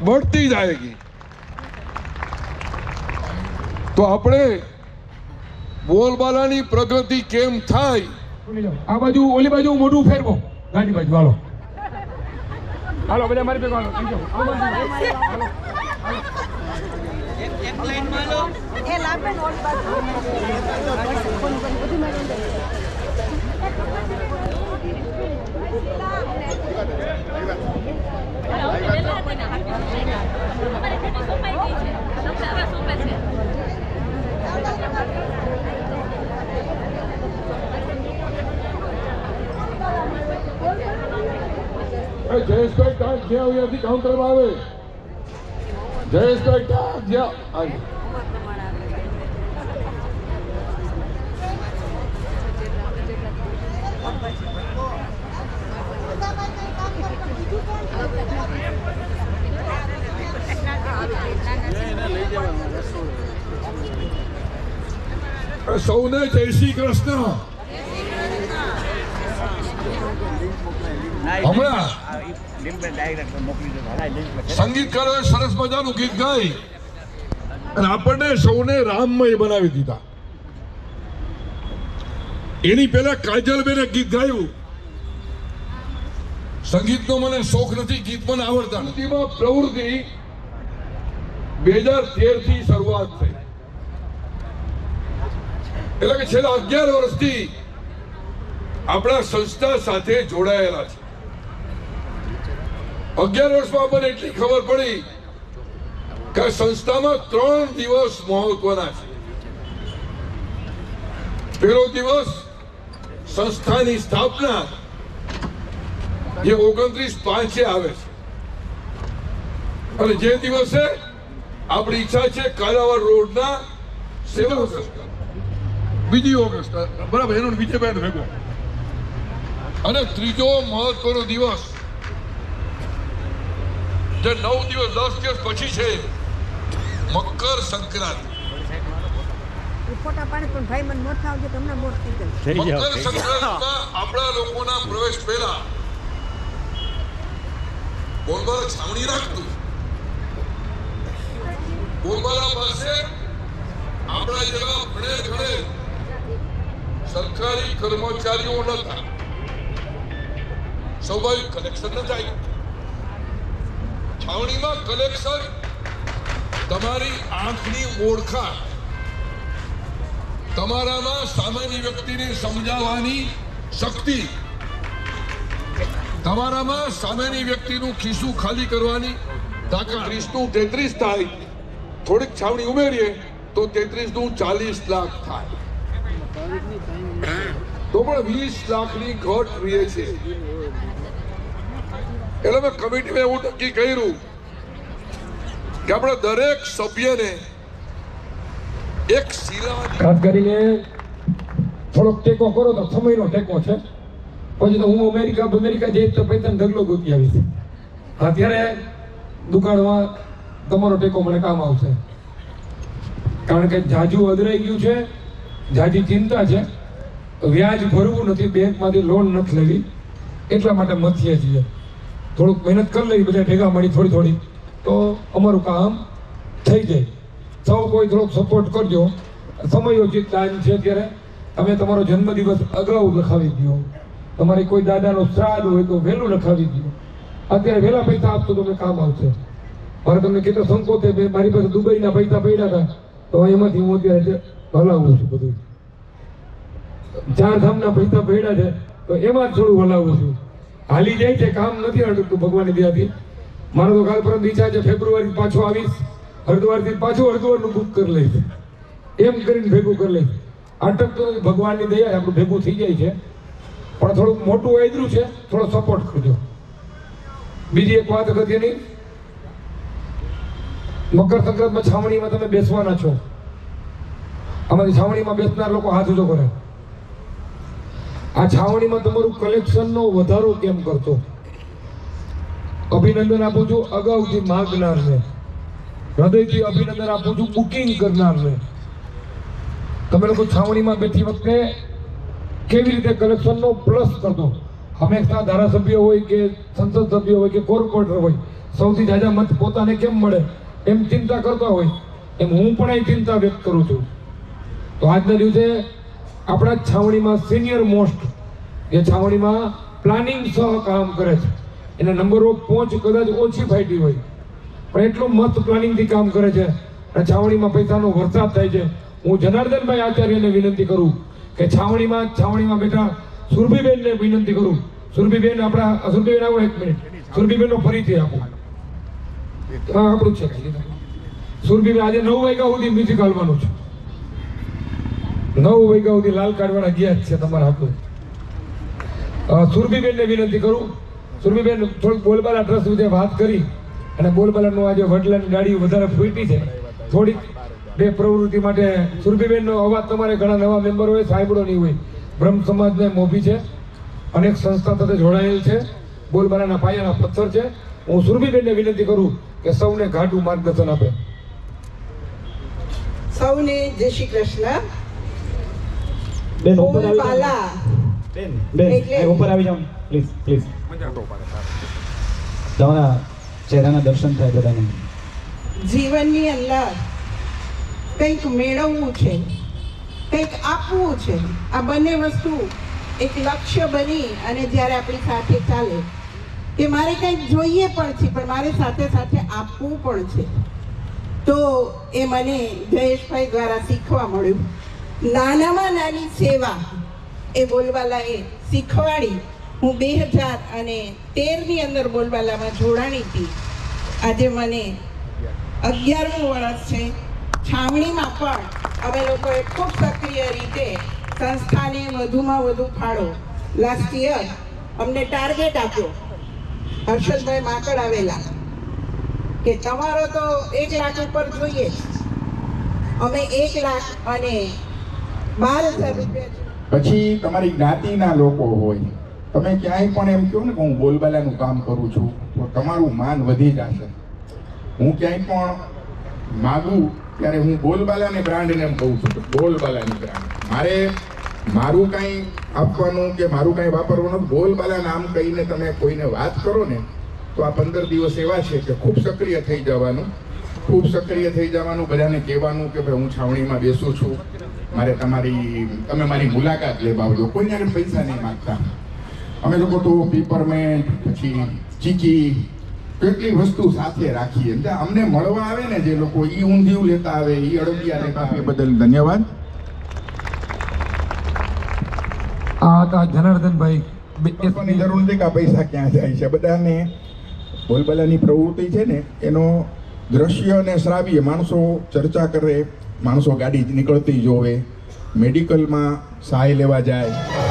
बढ़ती जाएगी તો આપણે બોલબાલાની પ્રગતિ કેમ થાય બોલી જાઓ. આ બાજુ ઓલી બાજુ મોઢું ફેરવો ગાડી બાજુ હાલો હાલો બધા મારી ભેગા હાલો જયેશભાઈ ટાંક જ્યાં અહીંયાથી કાઉન્ટરમાં આવે. જયેશભાઈ ટાંક જ્યાં સૌને જય શ્રી કૃષ્ણ. હમણાં? સંગીતકારોએ સરસ મજાનું ગીત ગાઈ અને આપણને સૌને રામમય બનાવી દીધા. એની પહેલા કાજલબેને ગીત ગાયું. સંગીતનો મને શોખ નથી ગીત મને આવડતા નથી. પ્રવૃત્તિ બે હજાર તેરથી શરૂઆત થઈ. એટલે કે છેલ્લા અગિયાર વર્ષથી આપણા સંસ્થા સાથે જોડાયેલા છે. અગિયાર વર્ષમાં મને એટલી ખબર પડી કે સંસ્થામાં ત્રણ દિવસ મહત્વના છે. પહેલો દિવસ સંસ્થાની સ્થાપના જે ઓગણત્રીસ પાંચે આવે છે. અને જે દિવસે આપણી ઈચ્છા છે કાલાવાડ રોડના સેવા બીજી ઓગસ્ટ, બરાબર, એનો વિજયભાઈ ભેગો. અને ત્રીજો મહત્વનો દિવસ જે નવ દિવસ દસ દિવસ પછી છે મકર સંક્રાંતિ. મકર સંક્રાંતિમાં આપણા લોકોના પ્રવેશ પહેલા બોલબાલા છાવણી રાખતું. બોલબાલા પાસે આપણા જેવા ભણે ઘણે સરકારી કર્મચારીઓ નતા. સ્વાભાવિક કલેક્શન નથી થાય છાવણીમાં કલેક્શન તમારી આંખની ઓળખાણ. તમારામાં સામાન્ય વ્યક્તિને સમજાવવાની શક્તિ. તમારામાં સામેની વ્યક્તિનું ખિસ્સું ખાલી કરવાની તાકાત. ત્રીસનું તેત્રીસ થાય. થોડીક છાવણી ઉમેરીએ તો તેત્રીસનું ચાલીસ લાખ થાય. તો પણ વીસ લાખની ઘટ રહે છે એટલે મેં કમિટીમાં એવું નક્કી કર્યું કે આપણે દરેક સભ્યને એક શિલા ખાસ કરીને થોડોક ટેકો કરો તો સમયનો ટેકો છે. પછી તો હું અમેરિકા અમેરિકા જઈશ તો પૈસા ઢગલો ગોતી આવીશ. અત્યારે દુકાનમાં તમારો ટેકો મને કામ આવશે. કારણ કે જાજુ અદરાઈ ગયું છે, જાજી ચિંતા છે. વ્યાજ ભરવું નથી, બેંકમાંથી લોન નથી લેવી. એટલા માટે મથીએ છીએ. થોડુંક મહેનત કરી લઈ બધા ભેગા મળી થોડી થોડી, તો અમારું કામ થઈ જાય. સૌ કોઈ થોડોક સપોર્ટ કરજો. સમયોચિત ટાઈમ છે ત્યારે તમે તમારો જન્મદિવસ અગાઉ લખાવી દો તમારી કોઈ દાદાનો શ્રાદ્ધ હોય તો વહેલું લખાવી દો અત્યારે વહેલા પૈસા આપશો તમને કામ આવશે. મારે તમને કેટલો સંકોચ છે મારી પાસે દુબઈના પૈસા પડ્યા હતા, તો એમાંથી હું અત્યારે હલાવું છું બધું. ચાર ધામના પૈસા પડ્યા છે, તો એમાં જ થોડું હલાવું છું. હાલી જાય છે કામ નથી અડકતું ભગવાનની દયાથી. મારો તો કાલ પરમ ઈચ્છા છે ફેબ્રુઆરી પાછો આવીશ. હરિદ્વારથી પાછું હરિદ્વારનું બુક કરી લઈશ. એમ કરીને ભેગું કરી લઈશ. અટકતું ભગવાનની દયા આપણું ભેગું થઈ જાય છે. પણ થોડુંક મોટું આદરું છે, થોડો સપોર્ટ કરજો. બીજી એક વાત અગત્યની. મકર સંક્રાંતમાં છાવણીમાં તમે બેસવાના છો. અમારી છાવણીમાં બેસનાર લોકો હાથ ઉજો કરે. આ છાવણીમાં તમારું કલેક્શનનો વધારો કેમ કરશો? અભિનંદન આપું છું અગાઉથી માગનારને. હૃદયથી અભિનંદન આપું છું બુકિંગ કરનારને. તમે લોકો છાવણીમાં બેઠી વખતે કેવી રીતે કલેક્શનનો પ્લસ કરતો હંમેશા ધારાસભ્ય હોય કે સંસદ સભ્ય હોય કે કોર્પોરેટર હોય, સૌથી જાજા મત પોતાને કેમ મળે? એમ ચિંતા કરતા હોય. એમ હું પણ એ ચિંતા વ્યક્ત કરું છું. તો આજના દિવસે આપણા છાવણીમાં સિનિયર મોસ્ટ જે છાવણીમાં પ્લાનિંગ સહ કામ કરે છે. એના નંબરો પહોંચ કદાચ ઓછી ફાટી હોય, પણ એટલું મસ્ત પ્લાનિંગથી કામ કરે છે. અને છાવણીમાં પૈસાનો વરસાદ થાય છે. હું જનાર્દનભાઈ આચાર્યને વિનંતી કરું કે છાવણીમાં છાવણીમાં બેઠા સુરભીબેનને વિનંતી કરું. સુરભીબેન આપણા, સુરભીબેન આવો એક મિનિટ સુરભીબેનનો ફરીથી આપો. આપણું છે. સુરભીબેન આજે નવ વાગ્યા સુધી મ્યુઝિક હાલવાનું છે. નવ વાગ્યા સુધી લાલ કાઢવાના ગયા જ છે તમારા હાથમાં સુરભીબેનને વિનંતી કરું. સુરભીબેન, થોડીક બોલબાલા ટ્રસ્ટ વિશે વાત કરી અને બોલબાલાનું આજે વડલાની ગાડી વધારે ફૂટી છે. થોડીક બે પ્રવૃત્તિ માટે સુરભીબેનનો અવાજ તમારે ઘણા નવા મેમ્બર હોય, સાંભળો નહીં હોય. બ્રહ્મ સમાજને મોભી છે. અનેક સંસ્થા સાથે જોડાયેલ છે. બોલબાલાના પાયાના પથ્થર છે. હું સુરભીબેનને વિનંતી કરું કે સૌને ઘાટું માર્ગદર્શન આપે. સૌને જય શ્રી કૃષ્ણ. બેન ઉપર આવી જાઓ બેન બેન ઉપર આવી જાઓ પ્લીઝ પ્લીઝ. તમારા ચહેરાના દર્શન થાય બધાને. જીવનની અંદર કંઈક મેળવવું છે કંઈક આપવું છે. આ બંને વસ્તુ એક લક્ષ્ય બની અને જ્યારે આપણી સાથે ચાલે કે મારે કંઈક જોઈએ પણ છે પણ મારે સાથે સાથે આપવું પણ છે. તો એ મને જયેશભાઈ દ્વારા શીખવા મળ્યું. નાનામાં નાની સેવા એ બોલવાલાએ શીખવાડી. હું બે હજાર અને તેરની અંદર બોલવાલામાં જોડાણી હતી. આજે મને અગિયારમું વર્ષ છે. છાવણીમાં પણ અમે લોકોએ ખૂબ સક્રિય રીતે સંસ્થાને વધુમાં વધુ ફાળો. લાસ્ટ યર અમને ટાર્ગેટ આપ્યો. હર્ષદભાઈ માકડ આવેલા. કે તમારો તો એક લાખ ઉપર જોઈએ. અમે એક લાખ અને પછી તમારી જ્ઞાતિના લોકો હોય, તમે ક્યાંય પણ એમ કહો ને કે હું બોલબાલાનું કામ કરું છું, તો તમારું માન વધી જશે. હું ક્યાંય પણ માગું ત્યારે હું બોલબાલાની બ્રાન્ડને એમ કહું છું બોલબાલાની બ્રાન્ડ મારે મારું કાંઈ આપવાનું કે મારું કાંઈ વાપરવાનું બોલબાલા નામ કહીને તમે કોઈને વાત કરો ને, તો આ પંદર દિવસ એવા છે કે ખૂબ સક્રિય થઈ જવાનું. ખૂબ સક્રિય થઈ જવાનું, બધાને કહેવાનું કે ભાઈ હું છાવણીમાં બેસું છું. મારે તમારી તમે મારી મુલાકાત લેવા આવજો. કોઈને આગળ પૈસા નહીં માગતા. અમે લોકો તો પીપરમેન્ટ પછી ચીકી કેટલી વસ્તુ સાથે રાખીએ. એટલે અમને મળવા આવે ને જે લોકો એ ઊંધિયું લેતા આવે એ અડદિયા લેતા આવે. બદલ ધન્યવાદ. આ હતા જનાર્દનભાઈ લોકોની જરૂર નથી કે આ પૈસા ક્યાં જાય છે? બધાને બોલબલાની પ્રવૃત્તિ છે ને એનો દ્રશ્ય અને શ્રાવ્ય માણસો ચર્ચા કરે. માણસો ગાડી નીકળતી જોવે મેડિકલમાં સહાય લેવા જાય.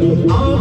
Oh.